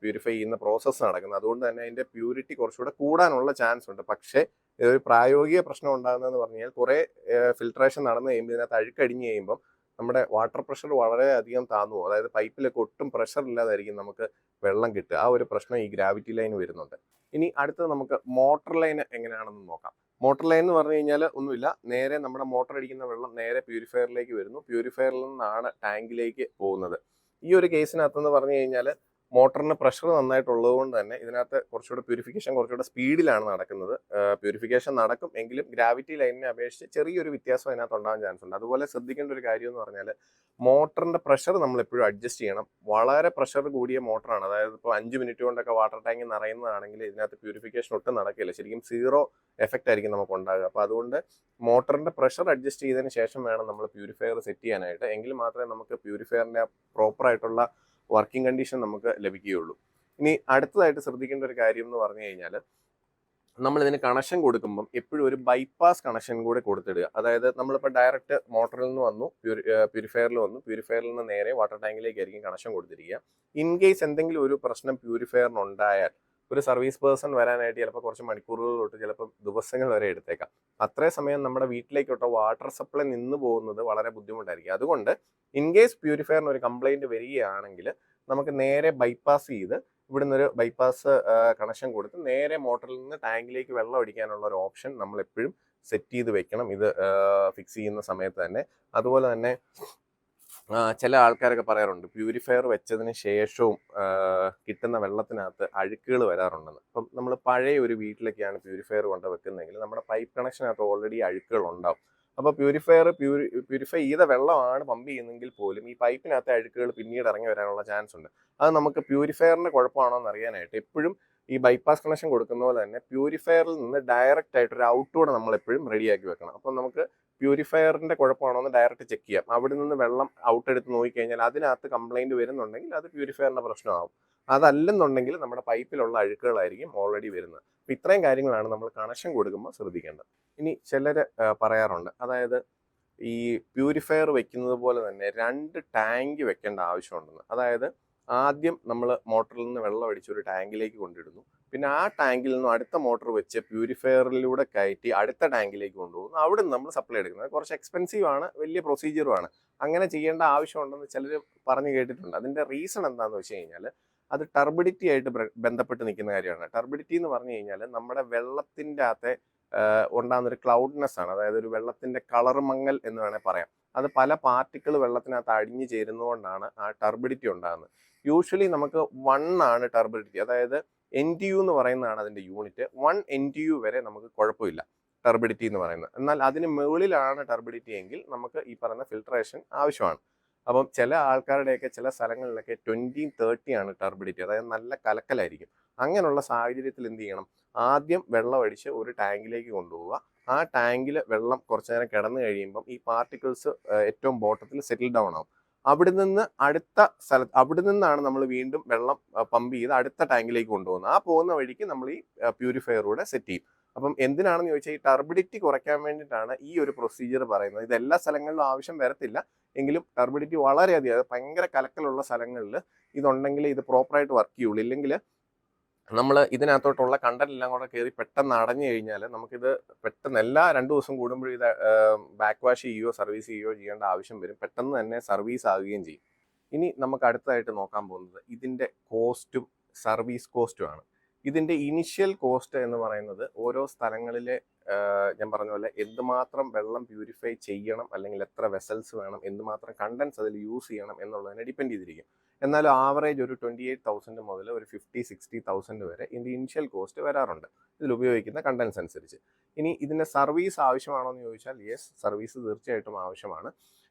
പ്യൂരിഫൈ ചെയ്യുന്ന പ്രോസസ്സ് നടക്കുന്നത്. അതുകൊണ്ട് തന്നെ അതിന്റെ പ്യൂരിറ്റി കുറച്ചുകൂടെ കൂടാനുള്ള ചാൻസ് ഉണ്ട്. പക്ഷേ ഇതൊരു പ്രായോഗിക പ്രശ്നം ഉണ്ടാകുന്നതെന്ന് പറഞ്ഞു കഴിഞ്ഞാൽ കുറേ ഫിൽട്രേഷൻ നടന്നു കഴിയുമ്പോൾ ഇതിനകത്ത് അഴുക്കടിഞ്ഞ് കഴിയുമ്പം നമ്മുടെ വാട്ടർ പ്രഷർ വളരെ അധികം താന്നു അതായത് പൈപ്പിലൊക്കെ ഒട്ടും പ്രഷർ ഇല്ലാതായിരിക്കും നമുക്ക് വെള്ളം കിട്ടുക. ആ ഒരു പ്രശ്നം ഈ ഗ്രാവിറ്റി ലൈൻ വരുന്നുണ്ട്. ഇനി അടുത്തത് നമുക്ക് മോട്ടർ ലൈൻ എങ്ങനെയാണെന്ന് നോക്കാം. മോട്ടർ ലൈൻ എന്ന് പറഞ്ഞു കഴിഞ്ഞാൽ ഒന്നുമില്ല. നേരെ നമ്മുടെ മോട്ടർ അടിക്കുന്ന വെള്ളം നേരെ പ്യൂരിഫയറിലേക്ക് വരുന്നു. പ്യൂരിഫയറിൽ നിന്നാണ് ടാങ്കിലേക്ക് പോകുന്നത്. ഈ ഒരു കേസിനകത്തെന്ന് പറഞ്ഞു കഴിഞ്ഞാൽ മോട്ടറിന് പ്രഷർ നന്നായിട്ടുള്ളത് കൊണ്ട് തന്നെ ഇതിനകത്ത് കുറച്ചുകൂടെ പ്യൂരിഫിക്കേഷൻ കുറച്ചുകൂടെ സ്പീഡിലാണ് നടക്കുന്നത്. പ്യൂരിഫിക്കേഷൻ നടക്കും. എങ്കിലും ഗ്രാവിറ്റി ലൈനിനെ അപേക്ഷിച്ച് ചെറിയൊരു വ്യത്യാസം അതിനകത്ത് ഉണ്ടാകാൻ ചാൻസ് ഉണ്ട്. അതുപോലെ ശ്രദ്ധിക്കേണ്ട ഒരു കാര്യം എന്ന് പറഞ്ഞാൽ മോട്ടറിന്റെ പ്രഷർ നമ്മൾ എപ്പോഴും അഡ്ജസ്റ്റ് ചെയ്യണം. വളരെ പ്രഷർ കൂടിയ മോട്ടറാണ്. അതായത് ഇപ്പോൾ അഞ്ച് മിനിറ്റ് കൊണ്ടൊക്കെ വാട്ടർ ടാങ്ക് നിറയുന്നതാണെങ്കിൽ ഇതിനകത്ത് പ്യൂരിഫിക്കേഷൻ ഒട്ടും നടക്കില്ല. ശരിക്കും സീറോ എഫക്റ്റ് ആയിരിക്കും നമുക്ക് ഉണ്ടാകുക അപ്പോൾ അതുകൊണ്ട് മോട്ടറിന്റെ പ്രഷർ അഡ്ജസ്റ്റ് ചെയ്തതിന് ശേഷം വേണം നമ്മൾ പ്യൂരിഫയർ സെറ്റ് ചെയ്യാനായിട്ട്. എങ്കിൽ മാത്രമേ നമുക്ക് പ്യൂരിഫയറിന്റെ പ്രോപ്പർ ആയിട്ടുള്ള വർക്കിംഗ് കണ്ടീഷൻ നമുക്ക് ലഭിക്കുകയുള്ളൂ. ഇനി അടുത്തതായിട്ട് ശ്രദ്ധിക്കേണ്ട ഒരു കാര്യം എന്ന് പറഞ്ഞു കഴിഞ്ഞാൽ നമ്മൾ ഇതിന് കണക്ഷൻ കൊടുക്കുമ്പം എപ്പോഴും ഒരു ബൈപ്പാസ് കണക്ഷൻ കൂടെ കൊടുത്തിടുക. അതായത് നമ്മളിപ്പോൾ ഡയറക്റ്റ് മോട്ടറിൽ നിന്ന് വന്നു പ്യൂരിഫയറിൽ വന്നു പ്യൂരിഫയറിൽ നിന്ന് നേരെ വാട്ടർ ടാങ്കിലേക്കായിരിക്കും കണക്ഷൻ കൊടുത്തിരിക്കുക. ഇൻ കേസ് എന്തെങ്കിലും ഒരു പ്രശ്നം പ്യൂരിഫയറിന് ഉണ്ടായാൽ ഒരു സർവീസ് പേഴ്സൺ വരാനായിട്ട് ചിലപ്പോൾ കുറച്ച് മണിക്കൂറുകൾ തൊട്ട് ചിലപ്പോൾ ദിവസങ്ങൾ വരെ എടുത്തേക്കാം. അത്രയും സമയം നമ്മുടെ വീട്ടിലേക്കൊട്ട വാട്ടർ സപ്ലൈ നിന്ന് പോകുന്നത് വളരെ ബുദ്ധിമുട്ടായിരിക്കും. അതുകൊണ്ട് ഇൻ കേസ് പ്യൂരിഫയറിന് ഒരു കംപ്ലൈന്റ് വരികയാണെങ്കിൽ നമുക്ക് നേരെ ബൈപ്പാസ് ചെയ്ത് ഇവിടുന്ന് ഒരു ബൈപ്പാസ് കണക്ഷൻ കൊടുത്ത് നേരെ മോട്ടറിൽ നിന്ന് ടാങ്കിലേക്ക് വെള്ളം ഒഴിക്കാനുള്ള ഒരു ഓപ്ഷൻ നമ്മൾ എപ്പോഴും സെറ്റ് ചെയ്ത് വെക്കണം. ഇത് ഫിക്സ് ചെയ്യുന്ന സമയത്ത് തന്നെ. അതുപോലെ തന്നെ ചില ആൾക്കാരൊക്കെ പറയാറുണ്ട് പ്യൂരിഫയർ വെച്ചതിന് ശേഷവും കിട്ടുന്ന വെള്ളത്തിനകത്ത് അഴുക്കുകൾ വരാറുണ്ടെന്ന്. അപ്പം നമ്മൾ പഴയ ഒരു വീട്ടിലൊക്കെയാണ് പ്യൂരിഫയർ കൊണ്ട് വെക്കുന്നതെങ്കിൽ നമ്മുടെ പൈപ്പ് കണക്ഷനകത്ത് ഓൾറെഡി അഴുക്കുകൾ ഉണ്ടാവും. അപ്പോൾ പ്യൂരിഫയർ പ്യൂരി പ്യൂരിഫൈ ചെയ്ത വെള്ളമാണ് പമ്പ് ചെയ്യുന്നെങ്കിൽ പോലും ഈ പൈപ്പിനകത്തെ അഴുക്കുകൾ പിന്നീട് ഇറങ്ങി വരാനുള്ള ചാൻസ് ഉണ്ട്. അത് നമുക്ക് പ്യൂരിഫയറിന്റെ കുഴപ്പമാണോ എന്ന് അറിയാനായിട്ട് എപ്പോഴും ഈ ബൈപ്പാസ് കണക്ഷൻ കൊടുക്കുന്ന പോലെ തന്നെ പ്യൂരിഫയറിൽ നിന്ന് ഡയറക്റ്റ് ആയിട്ട് ഒരു ഔട്ട്വേർഡ് നമ്മൾ എപ്പോഴും റെഡിയാക്കി വെക്കണം. അപ്പം നമുക്ക് പ്യൂരിഫയറിന്റെ കുഴപ്പമാണോ എന്ന് ഡയറക്റ്റ് ചെക്ക് ചെയ്യാം. അവിടെ നിന്ന് വെള്ളം ഔട്ട് എടുത്ത് നോക്കിക്കഴിഞ്ഞാൽ അതിനകത്ത് കംപ്ലൈന്റ് വരുന്നുണ്ടെങ്കിൽ അത് പ്യൂരിഫയറിന്റെ പ്രശ്നമാകും അതല്ലെന്നുണ്ടെങ്കിൽ നമ്മുടെ പൈപ്പിലുള്ള അഴുക്കുകളായിരിക്കും ഓൾറെഡി വരുന്നത്. അപ്പം ഇത്രയും കാര്യങ്ങളാണ് നമ്മൾ കണക്ഷൻ കൊടുക്കുമ്പോൾ ശ്രദ്ധിക്കേണ്ടത്. ഇനി ചിലർ പറയാറുണ്ട്. അതായത് ഈ പ്യൂരിഫയർ വെക്കുന്നത് പോലെ തന്നെ രണ്ട് ടാങ്ക് വെക്കേണ്ട ആവശ്യമുണ്ടെന്ന്. അതായത് ആദ്യം നമ്മൾ മോട്ടറിൽ നിന്ന് വെള്ളം അടിച്ച് ഒരു ടാങ്കിലേക്ക് കൊണ്ടിടുന്നു. പിന്നെ ആ ടാങ്കിൽ നിന്നും അടുത്ത മോട്ടോർ വെച്ച് പ്യൂരിഫയറിലൂടെ കയറ്റി അടുത്ത ടാങ്കിലേക്ക് കൊണ്ടുപോകുന്നു. അവിടെ നമ്മൾ സപ്ലൈ എടുക്കുന്നത്. കുറച്ച് എക്സ്പെൻസീവ് ആണ് വലിയ പ്രൊസീജിയറുമാണ് അങ്ങനെ ചെയ്യേണ്ട ആവശ്യമുണ്ടെന്ന് ചിലർ പറഞ്ഞു കേട്ടിട്ടുണ്ട്. അതിന്റെ റീസൺ എന്താണെന്ന് വെച്ച് കഴിഞ്ഞാൽ അത് ടർബിഡിറ്റി ആയിട്ട് ബന്ധപ്പെട്ട് നിൽക്കുന്ന കാര്യമാണ്. ടർബിഡിറ്റി എന്ന് പറഞ്ഞു കഴിഞ്ഞാൽ നമ്മുടെ വെള്ളത്തിന്റെ അകത്തെ ഉണ്ടാകുന്ന ഒരു ക്ലൗഡ്നെസ് ആണ്. അതായത് ഒരു വെള്ളത്തിന്റെ കളർ മങ്ങൽ എന്ന് വേണേൽ പറയാം. അത് പല പാർട്ടിക്കിൾ വെള്ളത്തിനകത്ത് അടിഞ്ഞു ചേരുന്നതുകൊണ്ടാണ് ആ ടർബിഡിറ്റി ഉണ്ടാകുന്നത്. യൂഷ്വലി നമുക്ക് വൺ ആണ് ടർബിഡിറ്റി അതായത് എൻ ടി യു എന്ന് പറയുന്നതാണ് അതിന്റെ unit one N T U വരെ നമുക്ക് കുഴപ്പമില്ല ടർബിഡിറ്റി എന്ന് പറയുന്നത്. എന്നാൽ അതിന് മുകളിലാണ് ടർബിഡിറ്റി എങ്കിൽ നമുക്ക് ഈ പറയുന്ന ഫിൽട്രേഷൻ ആവശ്യമാണ്. അപ്പം ചില ആൾക്കാരുടെയൊക്കെ ചില സ്ഥലങ്ങളിലൊക്കെ ട്വന്റിയും തേർട്ടി ആണ് ടർബിഡിറ്റി അതായത് നല്ല കലക്കലായിരിക്കും. അങ്ങനെയുള്ള സാഹചര്യത്തിൽ എന്ത് ചെയ്യണം? ആദ്യം വെള്ളം അടിച്ച് ഒരു ടാങ്കിലേക്ക് കൊണ്ടുപോവുക. ആ ടാങ്കിൽ വെള്ളം കുറച്ചു നേരം കിടന്നു കഴിയുമ്പം ഈ പാർട്ടിക്കിൾസ് ഏറ്റവും ബോട്ടത്തിൽ സെറ്റിൽ ഡൗൺ ആവും. അവിടെ നിന്ന് അടുത്ത സ്ഥലത്ത് അവിടെ നിന്നാണ് നമ്മൾ വീണ്ടും വെള്ളം പമ്പ് ചെയ്ത് അടുത്ത ടാങ്കിലേക്ക് കൊണ്ടുപോകുന്നത്. ആ പോകുന്ന വഴിക്ക് നമ്മൾ ഈ പ്യൂരിഫയറൂടെ സെറ്റ് ചെയ്യും. അപ്പം എന്തിനാണെന്ന് ചോദിച്ചാൽ ഈ ടർബിഡിറ്റി കുറയ്ക്കാൻ വേണ്ടിയിട്ടാണ് ഈ ഒരു പ്രൊസീജിയർ പറയുന്നത്. ഇത് എല്ലാ സ്ഥലങ്ങളിലും ആവശ്യം വരത്തില്ല. എങ്കിലും ടർബിഡിറ്റി വളരെയധികം ഭയങ്കര കലക്കലുള്ള സ്ഥലങ്ങളിൽ ഇതുണ്ടെങ്കിൽ ഇത് പ്രോപ്പറായിട്ട് വർക്ക് ചെയ്യുള്ളൂ. ഇല്ലെങ്കിൽ നമ്മൾ ഇതിനകത്തോട്ടുള്ള കണ്ടന്റ് എല്ലാം കൂടെ കയറി പെട്ടെന്ന് അടഞ്ഞു കഴിഞ്ഞാൽ നമുക്കിത് പെട്ടെന്ന് എല്ലാ രണ്ട് ദിവസം കൂടുമ്പോഴും ഇത് ബാക്ക് വാഷ് ചെയ്യുകയോ സർവീസ് ചെയ്യുകയോ ചെയ്യേണ്ട ആവശ്യം വരും. പെട്ടെന്ന് തന്നെ സർവീസ് ആകുകയും ചെയ്യും. ഇനി നമുക്ക് അടുത്തതായിട്ട് നോക്കാൻ പോകുന്നത് ഇതിന്റെ കോസ്റ്റും സർവീസ് കോസ്റ്റും ആണ് ഇതിന്റെ ഇനിഷ്യൽ കോസ്റ്റ് എന്ന് പറയുന്നത് ഓരോ സ്ഥലങ്ങളിലെ ഞാൻ പറഞ്ഞ പോലെ എന്തുമാത്രം വെള്ളം പ്യൂരിഫൈ ചെയ്യണം അല്ലെങ്കിൽ എത്ര വെസൽസ് വേണം എന്തുമാത്രം കണ്ടൻസ് അതിൽ യൂസ് ചെയ്യണം എന്നുള്ളതിനെ ഡിപ്പെൻഡ് ചെയ്തിരിക്കും. എന്നാലും ആവറേജ് ഒരു ട്വന്റി എയ്റ്റ് തൗസൻഡ് മുതൽ ഒരു ഫിഫ്റ്റി സിക്സ്റ്റി തൗസൻഡ് വരെ ഇതിന്റെ ഇനിഷ്യൽ കോസ്റ്റ് വരാറുണ്ട്. ഇതിൽ ഉപയോഗിക്കുന്ന കണ്ടൻസ് അനുസരിച്ച്. ഇനി ഇതിന്റെ സർവീസ് ആവശ്യമാണോ എന്ന് ചോദിച്ചാൽ യെസ് സർവീസ് തീർച്ചയായിട്ടും ആവശ്യമാണ്.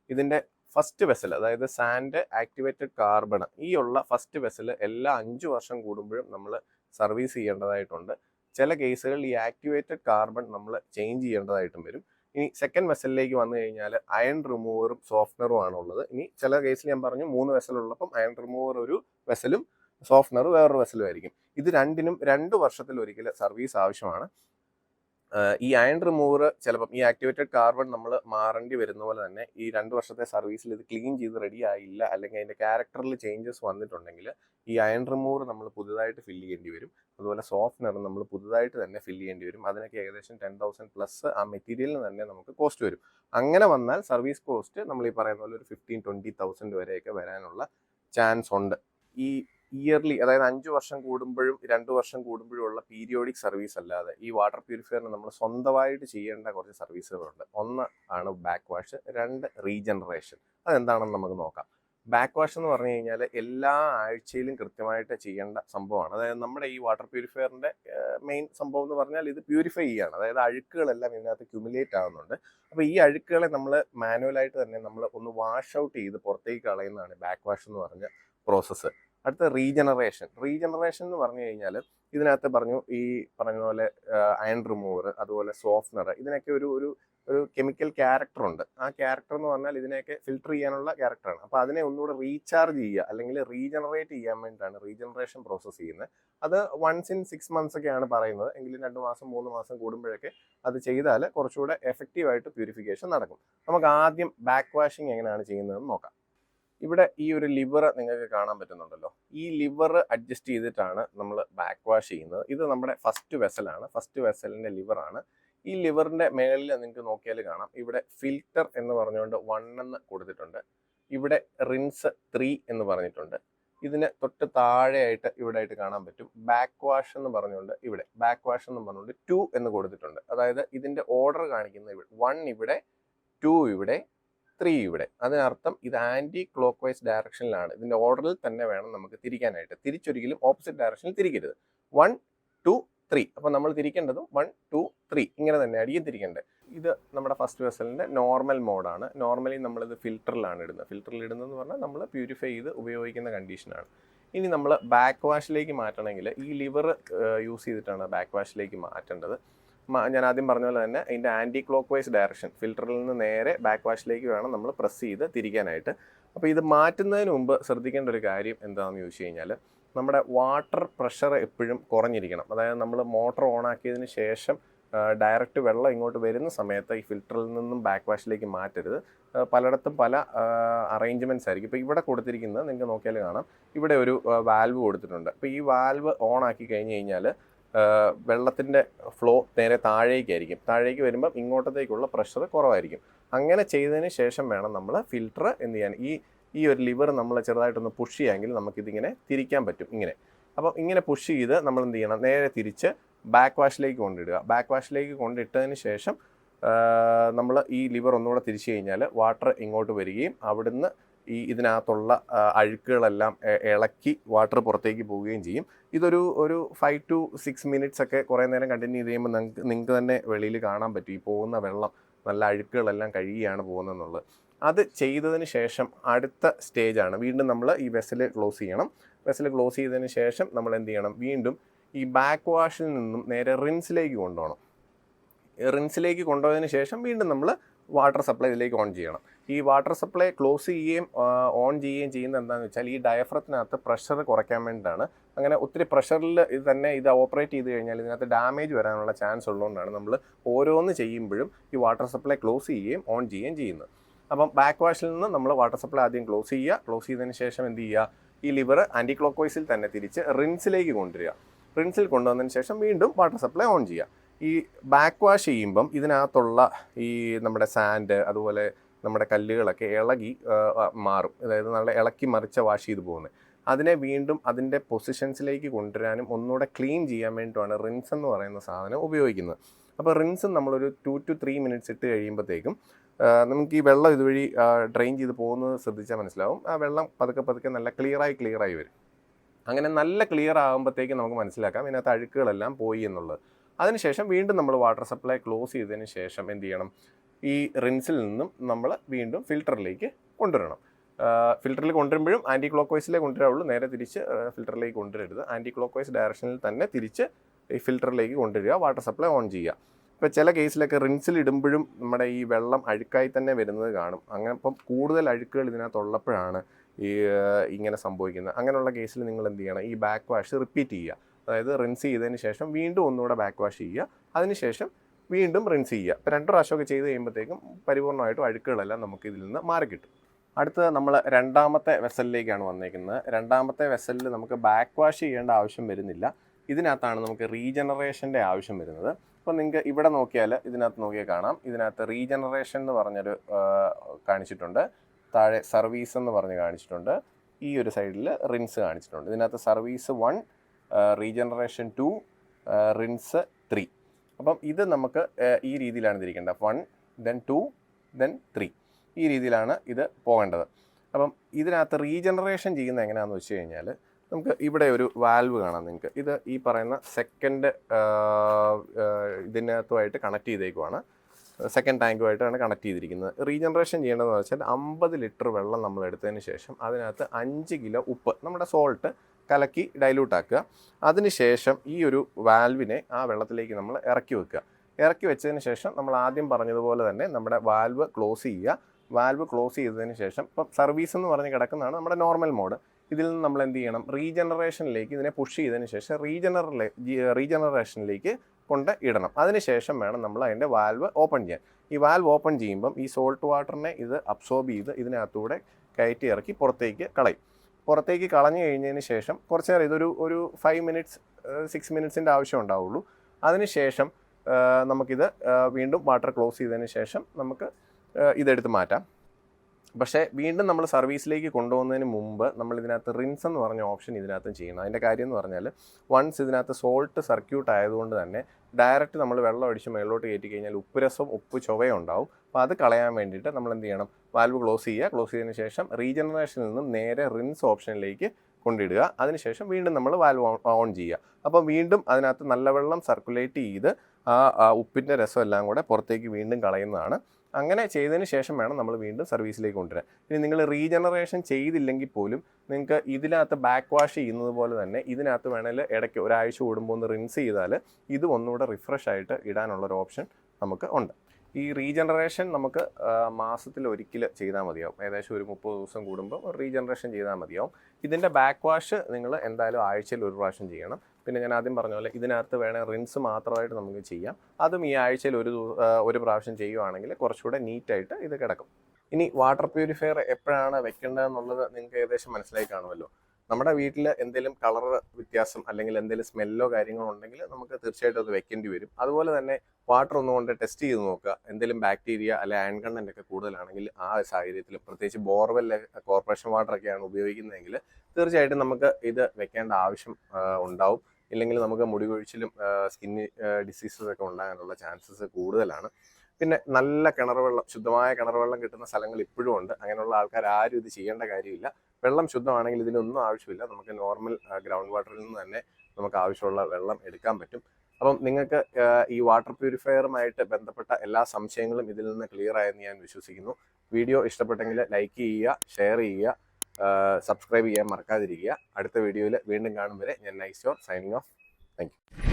ഇതിന്റെ ഫസ്റ്റ് വെസൽ അതായത് സാൻഡ് ആക്ടിവേറ്റഡ് കാർബൺ ഈ ഉള്ള ഫസ്റ്റ് വെസൽ എല്ലാ അഞ്ച് വർഷം കൂടുമ്പോഴും നമ്മൾ സർവീസ് ചെയ്യേണ്ടതായിട്ടുണ്ട്. ചില കേസുകളിൽ ഈ ആക്ടിവേറ്റഡ് കാർബൺ നമ്മൾ ചേഞ്ച് ചെയ്യേണ്ടതായിട്ടും വരും. ഇനി സെക്കൻഡ് വെസലിലേക്ക് വന്നു കഴിഞ്ഞാൽ അയൺ റിമൂവറും സോഫ്റ്റ്നറും ആണ് ഉള്ളത് ഇനി ചില കേസിൽ ഞാൻ പറഞ്ഞു മൂന്ന് വെസലുള്ളപ്പം അയൺ റിമൂവർ ഒരു വെസലും സോഫ്റ്റ്നർ വേറൊരു വെസലും ആയിരിക്കും. ഇത് രണ്ടിനും രണ്ട് വർഷത്തിൽ ഒരിക്കൽ സർവീസ് ആവശ്യമാണ്. ഈ അയൺ റിമൂവർ ചിലപ്പം ഈ ആക്ടിവേറ്റഡ് കാർബൺ നമ്മൾ മാറേണ്ടി വരുന്ന പോലെ തന്നെ ഈ രണ്ട് വർഷത്തെ സർവീസിൽ ഇത് ക്ലീൻ ചെയ്ത് റെഡി ആയില്ല അല്ലെങ്കിൽ അതിന്റെ ക്യാരക്ടറിൽ ചേഞ്ചസ് വന്നിട്ടുണ്ടെങ്കിൽ ഈ അയൺ റിമൂവർ നമ്മൾ പുതുതായിട്ട് ഫില്ല് ചെയ്യേണ്ടി വരും. അതുപോലെ സോഫ്റ്റ്നർ നമ്മൾ പുതുതായിട്ട് തന്നെ ഫില്ല് ചെയ്യേണ്ടി വരും. അതിനൊക്കെ ഏകദേശം ടെൻ തൗസൻഡ് പ്ലസ് ആ മെറ്റീരിയലിന് തന്നെ നമുക്ക് കോസ്റ്റ് വരും. അങ്ങനെ വന്നാൽ സർവീസ് കോസ്റ്റ് നമ്മൾ ഈ പറയുന്ന പോലെ ഒരു ഫിഫ്റ്റീൻ ട്വന്റി തൗസൻഡ് വരെയൊക്കെ വരാനുള്ള ചാൻസ് ഉണ്ട്. ഈ ഇയർലി അതായത് അഞ്ച് വർഷം കൂടുമ്പോഴും രണ്ട് വർഷം കൂടുമ്പോഴും ഉള്ള പീരിയോഡിക് സർവീസ് അല്ലാതെ ഈ വാട്ടർ പ്യൂരിഫയറിന് നമ്മൾ സ്വന്തമായിട്ട് ചെയ്യേണ്ട കുറച്ച് സർവീസുകളുണ്ട് ഒന്ന് ആണ് ബാക്ക് വാഷ് രണ്ട് റീജനറേഷൻ അതെന്താണെന്ന് നമുക്ക് നോക്കാം. ബാക്ക് വാഷ് എന്ന് പറഞ്ഞു കഴിഞ്ഞാൽ എല്ലാ ആഴ്ചയിലും കൃത്യമായിട്ട് ചെയ്യേണ്ട സംഭവമാണ്. അതായത് നമ്മുടെ ഈ വാട്ടർ പ്യൂരിഫയറിന്റെ മെയിൻ സംഭവം എന്ന് പറഞ്ഞാൽ ഇത് പ്യൂരിഫൈ ചെയ്യാണ്. അതായത് അഴുക്കുകളെല്ലാം ഇതിനകത്ത് ക്യുമുലേറ്റ് ആവുന്നുണ്ട്. അപ്പോൾ ഈ അഴുക്കുകളെ നമ്മൾ മാനുവലായിട്ട് തന്നെ നമ്മൾ ഒന്ന് വാഷ് ഔട്ട് ചെയ്ത് പുറത്തേക്ക് കളയുന്നതാണ് ബാക്ക് വാഷ് എന്ന് പറഞ്ഞ പ്രോസസ്സ് അടുത്ത റീജനറേഷൻ. റീജനറേഷൻ എന്ന് പറഞ്ഞു കഴിഞ്ഞാൽ ഇതിനകത്ത് പറഞ്ഞു ഈ പറഞ്ഞതുപോലെ പോലെ അയൺ റിമൂവർ അതുപോലെ സോഫ്റ്റ്നർ ഇതിനൊക്കെ ഒരു ഒരു ഒരു കെമിക്കൽ ക്യാരക്ടർ ഉണ്ട്. ആ ക്യാരക്ടർ എന്ന് പറഞ്ഞാൽ ഇതിനെയൊക്കെ ഫിൽട്ടർ ചെയ്യാനുള്ള ക്യാരക്ടറാണ് അപ്പോൾ അതിനെ ഒന്നുകൂടെ റീചാർജ് ചെയ്യുക അല്ലെങ്കിൽ റീജനറേറ്റ് ചെയ്യാൻ വേണ്ടിയിട്ടാണ് റീജനറേഷൻ പ്രോസസ്സ് ചെയ്യുന്നത്. അത് വൺസ് ഇൻ സിക്സ് മന്ത്സ് ഒക്കെയാണ് പറയുന്നത്. എങ്കിലും രണ്ട് മാസം മൂന്ന് മാസം കൂടുമ്പോഴൊക്കെ അത് ചെയ്താൽ കുറച്ചുകൂടെ എഫക്റ്റീവായിട്ട് പ്യൂരിഫിക്കേഷൻ നടക്കും. നമുക്ക് ആദ്യം ബാക്ക് വാഷിംഗ് എങ്ങനെയാണ് ചെയ്യുന്നതെന്ന് നോക്കാം. ഇവിടെ ഈ ഒരു ലിവർ നിങ്ങൾക്ക് കാണാൻ പറ്റുന്നുണ്ടല്ലോ. ഈ ലിവർ അഡ്ജസ്റ്റ് ചെയ്തിട്ടാണ് നമ്മൾ ബാക്ക് വാഷ് ചെയ്യുന്നത്. ഇത് നമ്മുടെ ഫസ്റ്റ് വെസലാണ് ഫസ്റ്റ് വെസലിന്റെ ലിവറാണ് ഈ ലിവറിന്റെ മേളിൽ നിങ്ങൾക്ക് നോക്കിയാൽ കാണാം. ഇവിടെ ഫിൽറ്റർ എന്ന് പറഞ്ഞുകൊണ്ട് വൺ എന്ന് കൊടുത്തിട്ടുണ്ട്. ഇവിടെ റിൻസ് ത്രീ എന്ന് പറഞ്ഞിട്ടുണ്ട്. ഇതിന് തൊട്ട് താഴെയായിട്ട് ഇവിടെ ആയിട്ട് കാണാൻ പറ്റും. ബാക്ക് വാഷ് എന്ന് പറഞ്ഞുകൊണ്ട് ഇവിടെ ബാക്ക് വാഷ് എന്ന് പറഞ്ഞുകൊണ്ട് ടു എന്ന് കൊടുത്തിട്ടുണ്ട്. അതായത് ഇതിന്റെ ഓർഡർ കാണിക്കുന്നത് ഇവിടെ. വൺ ഇവിടെ ടു ഇവിടെ ത്രീ ഇവിടെ. അതിനർത്ഥം ഇത് ആന്റി ക്ലോക്ക് വൈസ് ഡയറക്ഷനിലാണ് ഇതിന്റെ ഓർഡറിൽ തന്നെ വേണം നമുക്ക് തിരിക്കാനായിട്ട്. തിരിച്ചൊരിക്കലും ഓപ്പോസിറ്റ് ഡയറക്ഷനിൽ തിരിക്കരുത്. വൺ ടു ത്രീ അപ്പോൾ നമ്മൾ തിരിക്കേണ്ടതും വൺ ടു ത്രീ ഇങ്ങനെ തന്നെ അടിയും തിരിക്കേണ്ടത്. ഇത് നമ്മുടെ ഫസ്റ്റ് വെസലിന്റെ നോർമൽ മോഡാണ് നോർമലി നമ്മളിത് ഫിൽറ്ററിലാണ് ഇടുന്നത്. ഫിൽറ്ററിൽ ഇടുന്നതെന്ന് പറഞ്ഞാൽ നമ്മൾ പ്യൂരിഫൈ ചെയ്ത് ഉപയോഗിക്കുന്ന കണ്ടീഷനാണ് ഇനി നമ്മൾ ബാക്ക് വാഷിലേക്ക് മാറ്റണമെങ്കിൽ ഈ ലിവർ യൂസ് ചെയ്തിട്ടാണ് ബാക്ക് വാഷിലേക്ക് മാറ്റേണ്ടത്. ഞാൻ ആദ്യം പറഞ്ഞ പോലെ തന്നെ അതിന്റെ ആന്റി ക്ലോക്ക് വൈസ് ഡയറക്ഷൻ ഫിൽറ്ററിൽ നിന്ന് നേരെ ബാക്ക് വാഷിലേക്ക് വേണം നമ്മൾ പ്രസ് ചെയ്ത് തിരിക്കാനായിട്ട്. അപ്പോൾ ഇത് മാറ്റുന്നതിന് മുമ്പ് ശ്രദ്ധിക്കേണ്ട ഒരു കാര്യം എന്താണെന്ന് ചോദിച്ചു കഴിഞ്ഞാൽ നമ്മുടെ വാട്ടർ പ്രഷർ എപ്പോഴും കുറഞ്ഞിരിക്കണം. അതായത് നമ്മൾ മോട്ടർ ഓൺ ആക്കിയതിന് ശേഷം ഡയറക്റ്റ് വെള്ളം ഇങ്ങോട്ട് വരുന്ന സമയത്ത് ഈ ഫിൽറ്ററിൽ നിന്നും ബാക്ക് വാഷിലേക്ക് മാറ്റരുത് പലയിടത്തും പല അറേഞ്ച്മെന്റ്സ് ആയിരിക്കും. ഇപ്പോൾ ഇവിടെ കൊടുത്തിരിക്കുന്നത് നിങ്ങൾക്ക് നോക്കിയാൽ കാണാം. ഇവിടെ ഒരു വാൽവ് കൊടുത്തിട്ടുണ്ട്. അപ്പോൾ ഈ വാൽവ് ഓൺ ആക്കി കഴിഞ്ഞ് കഴിഞ്ഞാൽ വെള്ളത്തിന്റെ ഫ്ലോ നേരെ താഴേക്കായിരിക്കും താഴേക്ക് വരുമ്പം ഇങ്ങോട്ടത്തേക്കുള്ള പ്രഷർ കുറവായിരിക്കും. അങ്ങനെ ചെയ്തതിന് ശേഷം വേണം നമ്മൾ ഫിൽറ്റർ എന്ത് ചെയ്യാൻ. ഈ ഈ ഒരു ലിവർ നമ്മൾ ചെറുതായിട്ടൊന്ന് പുഷ് ചെയ്യാമെങ്കിൽ നമുക്കിതിങ്ങനെ തിരിക്കാൻ പറ്റും. ഇങ്ങനെ. അപ്പം ഇങ്ങനെ പുഷ് ചെയ്ത് നമ്മൾ എന്ത് ചെയ്യണം? നേരെ തിരിച്ച് ബാക്ക് വാഷിലേക്ക് കൊണ്ടിടുക. ബാക്ക് വാഷിലേക്ക് കൊണ്ടിട്ടതിന് ശേഷം നമ്മൾ ഈ ലിവർ ഒന്നുകൂടെ തിരിച്ചു കഴിഞ്ഞാൽ വാട്ടർ ഇങ്ങോട്ട് വരികയും അവിടുന്ന് ഈ ഇതിനകത്തുള്ള അഴുക്കുകളെല്ലാം ഇളക്കി വാട്ടർ പുറത്തേക്ക് പോവുകയും ചെയ്യും. ഇതൊരു ഒരു ഫൈവ് ടു സിക്സ് മിനിറ്റ്സ് ഒക്കെ കുറേ നേരം കണ്ടിന്യൂ ചെയ്ത് കഴിയുമ്പോൾ നിങ്ങൾക്ക് നിങ്ങൾക്ക് തന്നെ വെളിയിൽ കാണാൻ പറ്റും. ഈ പോകുന്ന വെള്ളം നല്ല അഴുക്കുകളെല്ലാം കഴുകിയാണ് പോകുന്നതെന്നുള്ളത് അത് ചെയ്തതിന് ശേഷം അടുത്ത സ്റ്റേജാണ് വീണ്ടും നമ്മൾ ഈ വെസൽ ക്ലോസ് ചെയ്യണം. വെസൽ ക്ലോസ് ചെയ്തതിന് ശേഷം നമ്മൾ എന്ത് ചെയ്യണം? വീണ്ടും ഈ ബാക്ക് വാഷിൽ നിന്നും നേരെ റിൻസിലേക്ക് കൊണ്ടുപോകണം. റിൻസിലേക്ക് കൊണ്ടുപോയതിന് ശേഷം വീണ്ടും നമ്മൾ വാട്ടർ സപ്ലൈ ഇതിലേക്ക് ഓൺ ചെയ്യണം. ഈ വാട്ടർ സപ്ലൈ ക്ലോസ് ചെയ്യുകയും ഓൺ ചെയ്യുകയും ചെയ്യുന്നത് എന്താണെന്ന് വെച്ചാൽ ഈ ഡയഫ്രത്തിനകത്ത് പ്രഷർ കുറയ്ക്കാൻ വേണ്ടിയിട്ടാണ്. അങ്ങനെ ഒത്തിരി പ്രഷറിൽ ഇത് തന്നെ ഇത് ഓപ്പറേറ്റ് ചെയ്ത് കഴിഞ്ഞാൽ ഇതിനകത്ത് ഡാമേജ് വരാനുള്ള ചാൻസ് ഉള്ളതുകൊണ്ടാണ് നമ്മൾ ഓരോന്ന് ചെയ്യുമ്പോഴും ഈ വാട്ടർ സപ്ലൈ ക്ലോസ് ചെയ്യുകയും ഓൺ ചെയ്യുകയും ചെയ്യുന്നത്. അപ്പം ബാക്ക് വാഷിൽ നിന്ന് നമ്മൾ വാട്ടർ സപ്ലൈ ആദ്യം ക്ലോസ് ചെയ്യുക. ക്ലോസ് ചെയ്തതിന് ശേഷം എന്ത് ചെയ്യുക? ഈ ലിവർ ആന്റി ക്ലോക്ക് വൈസിൽ തന്നെ തിരിച്ച് റിൻസിലേക്ക് കൊണ്ടുവരിക. റിൻസിൽ കൊണ്ടുവന്നതിന് ശേഷം വീണ്ടും വാട്ടർ സപ്ലൈ ഓൺ ചെയ്യുക. ഈ ബാക്ക് വാഷ് ചെയ്യുമ്പം ഇതിനകത്തുള്ള ഈ നമ്മുടെ സാൻഡ് അതുപോലെ നമ്മുടെ കല്ലുകളൊക്കെ ഇളകി മാറും. അതായത് നല്ല ഇളക്കി മറിച്ച വാഷ് ചെയ്ത് പോകുന്നത് അതിനെ വീണ്ടും അതിന്റെ പൊസിഷൻസിലേക്ക് കൊണ്ടുവരാനും ഒന്നുകൂടെ ക്ലീൻ ചെയ്യാൻ വേണ്ടിയിട്ടാണ് റിൻസ് എന്ന് പറയുന്ന സാധനം ഉപയോഗിക്കുന്നത്. അപ്പോൾ റിൻസ് നമ്മളൊരു ടു ടു ത്രീ മിനിറ്റ്സ് ഇട്ട് കഴിയുമ്പോഴത്തേക്കും നമുക്ക് ഈ വെള്ളം ഇതുവഴി ഡ്രെയിൻ ചെയ്ത് പോകുന്നത് ശ്രദ്ധിച്ചാൽ മനസ്സിലാവും. ആ വെള്ളം പതുക്കെ പതുക്കെ നല്ല ക്ലിയറായി ക്ലിയറായി വരും. അങ്ങനെ നല്ല ക്ലിയർ ആകുമ്പോഴത്തേക്കും നമുക്ക് മനസ്സിലാക്കാം ഇതിനകത്ത് അഴുക്കുകളെല്ലാം പോയി എന്നുള്ളത്. അതിനുശേഷം വീണ്ടും നമ്മൾ വാട്ടർ സപ്ലൈ ക്ലോസ് ചെയ്തതിന് ശേഷം എന്ത് ചെയ്യണം? ഈ റിൻസിൽ നിന്നും നമ്മൾ വീണ്ടും ഫിൽറ്ററിലേക്ക് കൊണ്ടുവരണം. ഫിൽറ്ററിൽ കൊണ്ടുവരുമ്പോഴും ആന്റി ക്ലോക്ക് വൈസിലേ കൊണ്ടുവരാവുള്ളൂ. നേരെ തിരിച്ച് ഫിൽറ്ററിലേക്ക് കൊണ്ടുവരരുത്. ആന്റി ക്ലോക്ക് വൈസ് ഡയറക്ഷനിൽ തന്നെ തിരിച്ച് ഈ ഫിൽറ്ററിലേക്ക് കൊണ്ടുവരിക വാട്ടർ സപ്ലൈ ഓൺ ചെയ്യുക. ഇപ്പോൾ ചില കേസിലൊക്കെ റിൻസിൽ ഇടുമ്പോഴും നമ്മുടെ ഈ വെള്ളം അഴുക്കായി തന്നെ വരുന്നത് കാണും. അങ്ങനെ ഇപ്പം കൂടുതൽ അഴുക്കുകൾ ഇതിനകത്തുള്ളപ്പോഴാണ് ഈ ഇങ്ങനെ സംഭവിക്കുന്നത്. അങ്ങനെയുള്ള കേസിൽ നിങ്ങൾ എന്ത് ചെയ്യണം? ഈ ബാക്ക് വാഷ് റിപ്പീറ്റ് ചെയ്യുക. അതായത് റിൻസ് ചെയ്തതിന് ശേഷം വീണ്ടും ഒന്നുകൂടെ ബാക്ക് വാഷ് ചെയ്യുക. അതിനുശേഷം വീണ്ടും റിൻസ് ചെയ്യുക. ഇപ്പോൾ രണ്ട് പ്രാവശ്യമൊക്കെ ചെയ്ത് കഴിയുമ്പോഴത്തേക്കും പരിപൂർണമായിട്ടും അഴുക്കുകളെല്ലാം നമുക്ക് ഇതിൽ നിന്ന് മാറി കിട്ടും. അടുത്തത് നമ്മൾ രണ്ടാമത്തെ വെസലിലേക്കാണ് വന്നേക്കുന്നത്. രണ്ടാമത്തെ വെസലിൽ നമുക്ക് ബാക്ക് വാഷ് ചെയ്യേണ്ട ആവശ്യം വരുന്നില്ല. ഇതിനകത്താണ് നമുക്ക് റീജനറേഷന്റെ ആവശ്യം വരുന്നത്. അപ്പോൾ നിങ്ങൾക്ക് ഇവിടെ നോക്കിയാൽ ഇതിനകത്ത് നോക്കിയാൽ കാണാം. ഇതിനകത്ത് റീജനറേഷൻ എന്ന് പറഞ്ഞൊരു കാണിച്ചിട്ടുണ്ട്. താഴെ സർവീസ് എന്ന് പറഞ്ഞ് കാണിച്ചിട്ടുണ്ട്. ഈ ഒരു സൈഡിൽ റിൻസ് കാണിച്ചിട്ടുണ്ട്. ഇതിനകത്ത് service one regeneration two rinse three അപ്പം ഇത് നമുക്ക് ഈ രീതിയിലാണ് തിരിക്കേണ്ടത് one then two then three ഈ രീതിയിലാണ് ഇത് പോകേണ്ടത്. അപ്പം ഇതിനകത്ത് റീജനറേഷൻ ചെയ്യുന്നത് എങ്ങനെയാണെന്ന് വെച്ച് കഴിഞ്ഞാൽ നമുക്ക് ഇവിടെ ഒരു വാൽവ് കാണാം നിങ്ങൾക്ക്. ഇത് ഈ പറയുന്ന സെക്കൻഡ് ഇതിനകത്തുമായിട്ട് കണക്ട് ചെയ്തേക്കുവാണ്. സെക്കൻഡ് ടാങ്കുമായിട്ടാണ് കണക്ട് ചെയ്തിരിക്കുന്നത്. റീജനറേഷൻ ചെയ്യേണ്ടതെന്ന് വെച്ചാൽ അമ്പത് ലിറ്റർ വെള്ളം നമ്മൾ എടുത്തതിന് ശേഷം അതിനകത്ത് അഞ്ച് കിലോ ഉപ്പ്. നമ്മുടെ സോൾട്ട് കലക്കി ഡൈലൂട്ട് ആക്കുക. അതിനുശേഷം ഈ ഒരു വാൽവിനെ ആ വെള്ളത്തിലേക്ക് നമ്മൾ ഇറക്കി വെക്കുക. ഇറക്കി വെച്ചതിന് ശേഷം നമ്മൾ ആദ്യം പറഞ്ഞതുപോലെ തന്നെ നമ്മുടെ വാൽവ് ക്ലോസ് ചെയ്യുക. വാൽവ് ക്ലോസ് ചെയ്തതിന് ശേഷം ഇപ്പം സർവീസ് എന്ന് പറഞ്ഞ് കിടക്കുന്നതാണ് നമ്മുടെ നോർമൽ മോഡ് ഇതിൽ നിന്ന് നമ്മൾ എന്ത് ചെയ്യണം? റീജനറേഷനിലേക്ക് ഇതിനെ പുഷ് ചെയ്തതിന് ശേഷം റീജനറേ റീജനറേഷനിലേക്ക് കൊണ്ട് ഇടണം. അതിനുശേഷം വേണം നമ്മൾ അതിന്റെ വാൽവ് ഓപ്പൺ ചെയ്യാൻ. ഈ വാൽവ് ഓപ്പൺ ചെയ്യുമ്പം ഈ സോൾട്ട് വാട്ടറിനെ ഇത് അബ്സോർബ് ചെയ്ത് ഇതിനകത്തൂടെ കയറ്റി ഇറക്കി പുറത്തേക്ക് കളയും. പുറത്തേക്ക് കളഞ്ഞു കഴിഞ്ഞതിന് ശേഷം കുറച്ച് നേരം ഇതൊരു ഒരു ഫൈവ് മിനിറ്റ്സ് സിക്സ് മിനിറ്റ്സിന്റെ ആവശ്യം ഉണ്ടാവുള്ളൂ. അതിനുശേഷം നമുക്കിത് വീണ്ടും വാട്ടർ ക്ലോസ് ചെയ്തതിന് ശേഷം നമുക്ക് ഇതെടുത്ത് മാറ്റാം. പക്ഷേ വീണ്ടും നമ്മൾ സർവീസിലേക്ക് കൊണ്ടുപോകുന്നതിന് മുമ്പ് നമ്മൾ ഇതിനകത്ത് റിൻസ് എന്ന് പറഞ്ഞ ഓപ്ഷൻ ഇതിനകത്ത് ചെയ്യണം. അതിന്റെ കാര്യം എന്ന് പറഞ്ഞാൽ വൺസ് ഇതിനകത്ത് സോൾട്ട് സർക്യൂട്ട് ആയതുകൊണ്ട് തന്നെ ഡയറക്റ്റ് നമ്മൾ വെള്ളം അടിച്ച് മേളിലോട്ട് കയറ്റി കഴിഞ്ഞാൽ ഉപ്പുരസവും ഉപ്പ് ചൊവയും ഉണ്ടാവും അപ്പോൾ അത് കളയാൻ വേണ്ടിയിട്ട് നമ്മൾ എന്ത് ചെയ്യണം? വാൽവ് ക്ലോസ് ചെയ്യുക. ക്ലോസ് ചെയ്തതിന് ശേഷം റീജനറേഷനിൽ നിന്നും നേരെ റിൻസ് ഓപ്ഷനിലേക്ക് കൊണ്ടിടുക. അതിനുശേഷം വീണ്ടും നമ്മൾ വാൽവ് ഓൺ ചെയ്യുക. അപ്പോൾ വീണ്ടും അതിനകത്ത് നല്ല വെള്ളം സർക്കുലേറ്റ് ചെയ്ത് ആ ഉപ്പിന്റെ രസം എല്ലാം കൂടെ പുറത്തേക്ക് വീണ്ടും കളയുന്നതാണ് അങ്ങനെ ചെയ്തതിന് ശേഷം വേണം നമ്മൾ വീണ്ടും സർവീസിലേക്ക് കൊണ്ടുവരാൻ. ഇനി നിങ്ങൾ റീജനറേഷൻ ചെയ്തില്ലെങ്കിൽ പോലും നിങ്ങൾക്ക് ഇതിനകത്ത് ബാക്ക് വാഷ് ചെയ്യുന്നത് പോലെ തന്നെ ഇതിനകത്ത് വേണമെങ്കിൽ ഇടയ്ക്ക് ഒരാഴ്ച കൂടുമ്പോൾ ഒന്ന് റിൻസ് ചെയ്താൽ ഇത് ഒന്നുകൂടെ റിഫ്രഷ് ആയിട്ട് ഇടാനുള്ള ഒരു ഓപ്ഷൻ നമുക്ക് ഉണ്ട്. ഈ റീജനറേഷൻ നമുക്ക് മാസത്തിൽ ഒരിക്കൽ ചെയ്താൽ മതിയാവും. ഏകദേശം ഒരു മുപ്പത് ദിവസം കൂടുമ്പോൾ റീജനറേഷൻ ചെയ്താൽ മതിയാവും. ഇതിന്റെ ബാക്ക് വാഷ് നിങ്ങൾ എന്തായാലും ആഴ്ചയിൽ ഒരു പ്രാവശ്യം ചെയ്യണം. പിന്നെ ഞാൻ ആദ്യം പറഞ്ഞ പോലെ ഇതിനകത്ത് വേണേൽ റിൻസ് മാത്രമായിട്ട് നമുക്ക് ചെയ്യാം. അതും ഈ ആഴ്ചയിൽ ഒരു ഒരു പ്രാവശ്യം ചെയ്യുവാണെങ്കിൽ കുറച്ചുകൂടെ നീറ്റായിട്ട് ഇത് കിടക്കും. ഇനി വാട്ടർ പ്യൂരിഫയർ എപ്പോഴാണ് വെക്കേണ്ടതെന്നുള്ളത് നിങ്ങൾക്ക് ഏകദേശം മനസ്സിലായി കാണുമല്ലോ. നമ്മുടെ വീട്ടിൽ എന്തെങ്കിലും കളർ വ്യത്യാസം അല്ലെങ്കിൽ എന്തെങ്കിലും സ്മെല്ലോ കാര്യങ്ങളോ ഉണ്ടെങ്കിൽ നമുക്ക് തീർച്ചയായിട്ടും അത് വെക്കേണ്ടി വരും. അതുപോലെ തന്നെ വാട്ടർ ഒന്നുകൊണ്ട് ടെസ്റ്റ് ചെയ്ത് നോക്കുക. എന്തെങ്കിലും ബാക്ടീരിയ അല്ലെ അയൺ കണ്ടന്റ് ഒക്കെ കൂടുതലാണെങ്കിൽ ആ സാഹചര്യത്തിൽ പ്രത്യേകിച്ച് ബോർവെൽ കോർപ്പറേഷൻ വാട്ടർ ഒക്കെയാണ് ഉപയോഗിക്കുന്നതെങ്കിൽ തീർച്ചയായിട്ടും നമുക്ക് ഇത് വെക്കേണ്ട ആവശ്യം ഉണ്ടാവും. ഇല്ലെങ്കിൽ നമുക്ക് മുടി കൊഴിച്ചിലും സ്കിൻ ഡിസീസസ് ഒക്കെ ഉണ്ടാകാനുള്ള ചാൻസസ് കൂടുതലാണ്. പിന്നെ നല്ല കിണർ വെള്ളം ശുദ്ധമായ കിണർ വെള്ളം കിട്ടുന്ന സ്ഥലങ്ങൾ ഇപ്പോഴും ഉണ്ട്. അങ്ങനെയുള്ള ആൾക്കാർ ആരും ഇത് ചെയ്യേണ്ട കാര്യമില്ല. വെള്ളം ശുദ്ധമാണെങ്കിൽ ഇതിനൊന്നും ആവശ്യമില്ല. നമുക്ക് നോർമൽ ഗ്രൗണ്ട് വാട്ടറിൽ നിന്ന് തന്നെ നമുക്ക് ആവശ്യമുള്ള വെള്ളം എടുക്കാൻ പറ്റും. അപ്പം നിങ്ങൾക്ക് ഈ വാട്ടർ പ്യൂരിഫയറുമായിട്ട് ബന്ധപ്പെട്ട എല്ലാ സംശയങ്ങളും ഇതിൽ നിന്ന് ക്ലിയർ ആയെന്ന് ഞാൻ വിശ്വസിക്കുന്നു. വീഡിയോ ഇഷ്ടപ്പെട്ടെങ്കിൽ ലൈക്ക് ചെയ്യുക ഷെയർ ചെയ്യുക സബ്സ്ക്രൈബ് ചെയ്യാൻ മറക്കാതിരിക്കുക. അടുത്ത വീഡിയോയിൽ വീണ്ടും കാണും വരെ. ഞാൻ nice your signing off thank